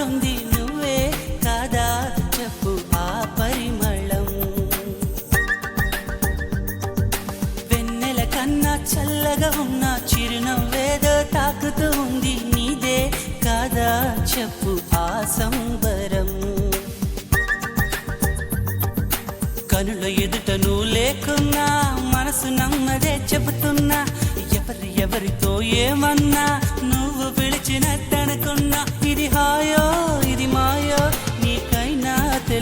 మారుంది నువ్వే కాదా చెప్పు ఆ పరిమళం. వెన్నెల కన్నా చల్లగా ఉన్న చిరునవ్వేదో తాకుతూ ఉంది నీదే కాదా చెప్పు ఆ సంబరం. కనుల ఎదుట నువ్వు లేకున్నా మనసు నమ్మదే చెబుతున్నా ఎవరి ఎవరితో ఏమన్నా నువ్వు పిలిచినట్ట